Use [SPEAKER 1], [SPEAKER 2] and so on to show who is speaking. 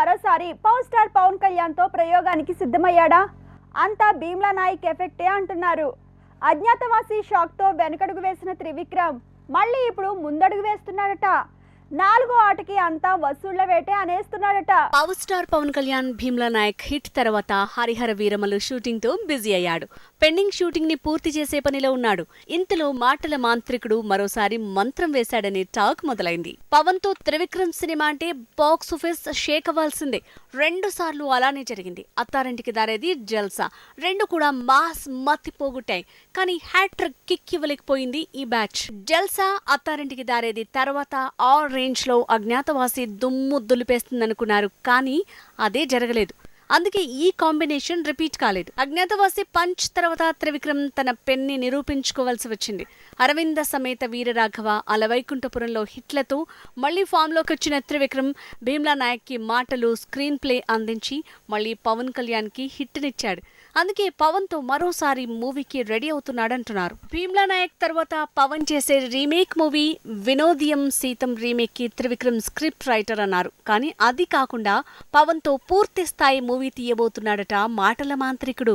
[SPEAKER 1] మరోసారి power star Pawan కళ్యాణ్తో ప్రయోగానికి సిద్ధమయ్యాడా? అంతా భీమ్లా నాయక్ ఎఫెక్టే అంటున్నారు. అజ్ఞాతవాసి షాక్తో వెనకడుగు వేసిన త్రివిక్రమ్ మళ్ళీ ఇప్పుడు ముందడుగు వేస్తున్నాడట. నాలుగో ఆటకి అంతా వసూళ్ళ వేటే అనేస్తున్నాడట.
[SPEAKER 2] Power star Pawan Kalyan Bheemla Nayak hit తర్వాత హరిహర వీరమలు షూటింగ్తో బిజీ అయ్యాడు. పెండింగ్ షూటింగ్ని పూర్తి చేసే పనిలో ఉన్నాడు. ఇంతలో మాటల మాంత్రికుడు మరోసారి మంత్రం వేశాడనే టాక్ మొదలైంది. పవన్తో త్రివిక్రమ్ సినిమా అంటే బాక్స్ ఆఫీస్ షేక్ అవ్వాల్సిందే. రెండు సార్లు అలానే జరిగింది. అత్తారింటికి దారేది జల్సా. రెండు కూడా మాస్ మత్తి పోగొట్టాయి కానీ హ్యాట్రిక్ కిక్ ఇవ్వలేకపోయింది ఈ బ్యాచ్. జల్సా అత్తారింటికి దారేది తర్వాత ఆ రేంజ్లో అజ్ఞాతవాసి దుమ్ము దులిపేస్తుందనుకున్నారు. కానీ అదే జరగలేదు. అందుకే ఈ కాంబినేషన్ రిపీట్ కాలేదు. అజ్ఞాతవాసి పంచ్ తర్వాత త్రివిక్రమ్ తన పెన్ని నిరూపించుకోవాల్సి వచ్చింది. అరవింద సమేత వీరరాఘవ అలవైకుంఠపురంలో హిట్లతో మళ్ళీ ఫామ్లోకి వచ్చిన త్రివిక్రమ్ భీమ్లా నాయక్కి మాటలు స్క్రీన్ ప్లే అందించి మళ్ళీ పవన్ కళ్యాణ్కి హిట్నిచ్చాడు. అందుకే పవన్తో మరోసారి మూవీకి రెడీ అవుతున్నాడంటున్నారు. భీమ్లా నాయక్ తర్వాత పవన్ చేసే రీమేక్ మూవీ వినోదియం సీతం రీమేక్కి త్రివిక్రమ్ స్క్రిప్ట్ రైటర్ అన్నారు. కానీ అది కాకుండా పవన్తో పూర్తి స్థాయి మూవీ మూవీ తీయబోతున్నాడట మాటల మాంత్రికుడు.